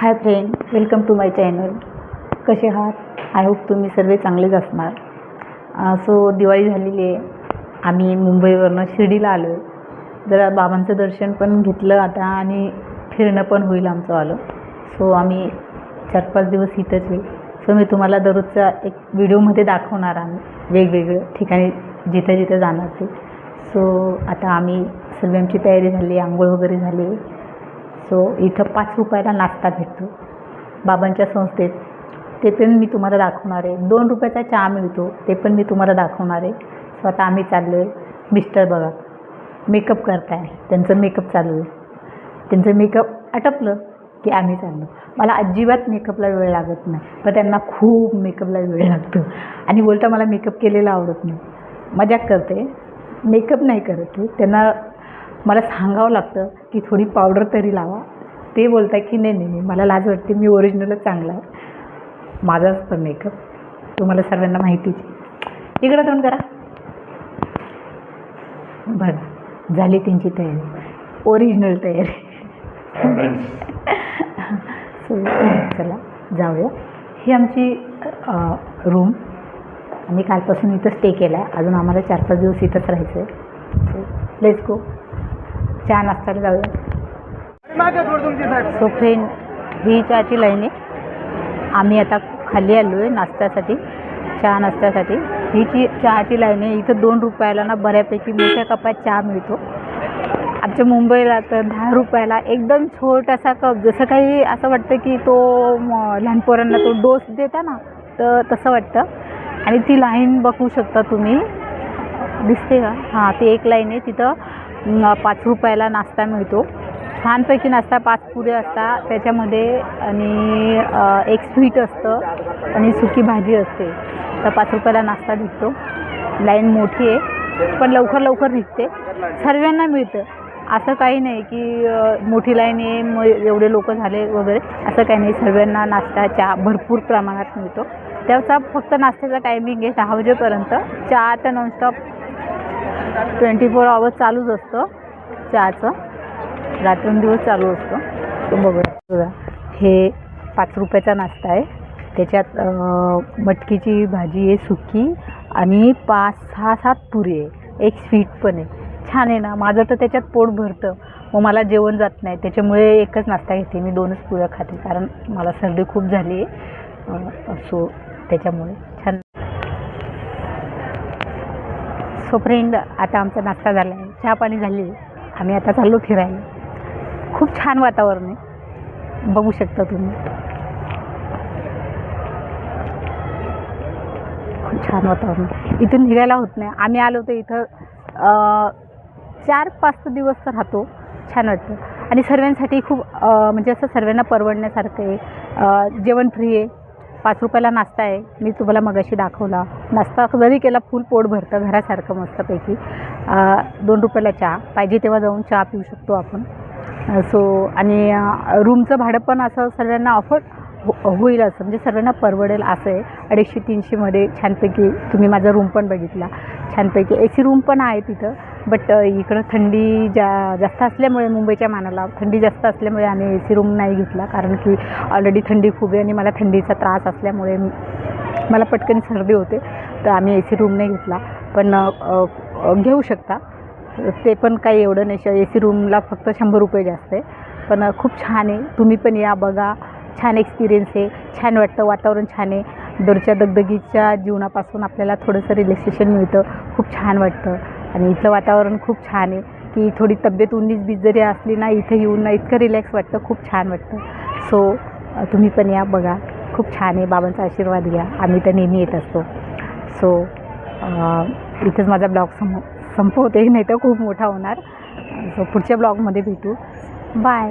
Hi friend welcome to my channel कसे आहात? I hope तुम्ही सर्व चांगलेच असणार. सो दिवाळी झालेली आहे. आम्ही मुंबईवरनं शिर्डीला आलो आहे जरा बाबांचं दर्शन पण घेतलं आता आणि फिरणं पण होईल आमचं आलं. सो आम्ही चार पाच दिवस इथंच होईल सो मी तुम्हाला दररोजचा एक व्हिडिओमध्ये दाखवणार आम्ही वेगवेगळं ठिकाणी जिथं जिथं जाणार ते सो आता आम्ही सर्व आमची तयारी झाली आंघोळ वगैरे झाली. सो इथं पाच रुपयाला नाश्ता भेटतो. बाबांच्या संस्थेत. ते पण मी तुम्हाला दाखवणार आहे. दोन रुपयाचा चहा मिळतो ते पण मी तुम्हाला दाखवणार आहे. सो आता आम्ही चाललो आहे मिस्टर बघा. मेकअप करताय. त्यांचं मेकअप चालू आहे. त्यांचं मेकअप आटपलं की आम्ही चाललो. मला अजिबात मेकअपला वेळ लागत नाही. पण त्यांना खूप मेकअपला वेळ लागतो. आणि बोलता मला मेकअप केलेला आवडत नाही. मजाक करते. मेकअप नाही करत त्यांना मला सांगावं लागतं की थोडी पावडर तरी लावा. ते बोलतात की नाही नाही नाही मला लाज वाटते मी ओरिजिनलच चांगला आहे. माझा असतं मेकअप तुम्हाला सर्वांना माहितीच. इकडं तोंड करा. बघा झाली त्यांची तयारी. ओरिजिनल तयारी. सो चला जाऊया. ही आमची रूम आम्ही कालपासून इथं स्टे केला आहे अजून आम्हाला चार पाच दिवस इथंच राहायचं आहे सो लेट्स गो चहा नाश्त्याला जाऊया. सो फ्रेंड ही चहाची लाईन आहे. आम्ही आता खाली आलो आहे नाश्त्यासाठी चहा नाश्त्यासाठी. ही ची चहाची लाईन आहे इथं दोन रुपयाला ना बऱ्यापैकी मोठ्या कपात चहा मिळतो. आमच्या मुंबईला तर दहा रुपयाला एकदम छोटासा कप जसं काही असं वाटतं की तो लहान पोरांना तो डोस देता ना तर तसं वाटतं. आणि ती लाईन बघू शकता तुम्ही. दिसते का? हां ती एक लाईन आहे. तिथं पाच रुपयाला नाश्ता मिळतो. छानपैकी नाश्ता पाच पुरे असतात त्याच्यामध्ये आणि एक स्वीट असतं आणि सुकी भाजी असते. तर पाच रुपयाला नाश्ता भेटतो. लाईन मोठी आहे पण लवकर लवकर निघते. सर्वांना मिळतं. असं काही नाही की मोठी लाईन आहे मग एवढे लोक झाले वगैरे. असं काही नाही. सर्वांना नाश्ता चहा भरपूर प्रमाणात मिळतो. त्याचा फक्त नाश्त्याचा टायमिंग आहे दहा वाजेपर्यंत चहा तर नॉनस्टॉप ट्वेंटी फोर आवर्स चालूच असतं. चहाचं. रात्रंदिवस चालू असतो. तो बघूया हे पाच रुपयाचा नाश्ता आहे. त्याच्यात मटकीची भाजी आहे सुकी आणि पाच सहा सात पुरी आहे. एक स्वीट पण आहे. छान आहे ना? माझं तर त्याच्यात पोट भरतं. मग मला जेवण जात नाही. त्याच्यामुळे एकच नाश्ता घेते मी. दोनच पुऱ्या खाते. कारण मला सर्दी खूप झाली आहे. सो त्याच्यामुळे. छान सो फ्रेंड आता आमचा नाश्ता झाला आहे. चहा पाणी झाली आहे. आम्ही आता चाललो फिरायला. खूप छान वातावरण आहे. बघू शकता तुम्ही. खूप छान वातावरण आहे. इथून निघायला होत नाही. आम्ही आलो तर इथं चार पाच दिवस तर राहतो. छान वाटतं. आणि सर्वांसाठी खूप म्हणजे असं सर्वांना परवडण्यासारखं आहे. जेवण फ्री आहे. पाच रुपयाला नाश्ता आहे. मी तुम्हाला मगाशी दाखवला. नाश्ता जरी केला फुल पोट भरतं घरासारखं मस्तपैकी. दोन रुपयाला चहा. पाहिजे तेव्हा जाऊन चहा पिऊ शकतो आपण. सो आणि रूमचं भाडं पण असं सगळ्यांना ऑफर हो होईल असं. म्हणजे सर्वांना परवडेल असं आहे. अडीचशे तीनशेमध्ये छानपैकी तुम्ही माझा रूम पण बघितला. छानपैकी ए सी रूम पण आहे तिथं. बट uh, इकडं थंडी जा जास्त असल्यामुळे मुंबईच्या मानाला थंडी जास्त असल्यामुळे आम्ही ए सी रूम नाही घेतला. कारण की ऑलरेडी थंडी खूप आहे आणि मला थंडीचा त्रास असल्यामुळे मला पटकन सर्दी होते. तर आम्ही ए सी रूम नाही घेतला. पण घेऊ शकता. ते पण काही एवढं नाही. ए सी रूमला फक्त शंभर रुपये जास्त आहे. पण खूप छान आहे. तुम्ही पण या बघा. छान एक्सपिरियन्स आहे. छान वाटतं. वातावरण छान आहे. दरच्या दगदगीच्या जीवनापासून आपल्याला थोडंसं रिलॅक्सेशन मिळतं. खूप छान वाटतं. आणि इथलं वातावरण खूप छान आहे की थोडी तब्येत उन्नीस बीस जरी असली ना इथे येऊन ना इतकं रिलॅक्स वाटतं खूप छान वाटतं. सो तुम्ही पण या बघा. खूप छान आहे बाबांचा आशीर्वाद घ्या. आम्ही तर नेहमी येत असतो. सो इथंच माझा ब्लॉग सम संपवते नाही तर खूप मोठा होणार. सो पुढच्या ब्लॉगमध्ये भेटू. बाय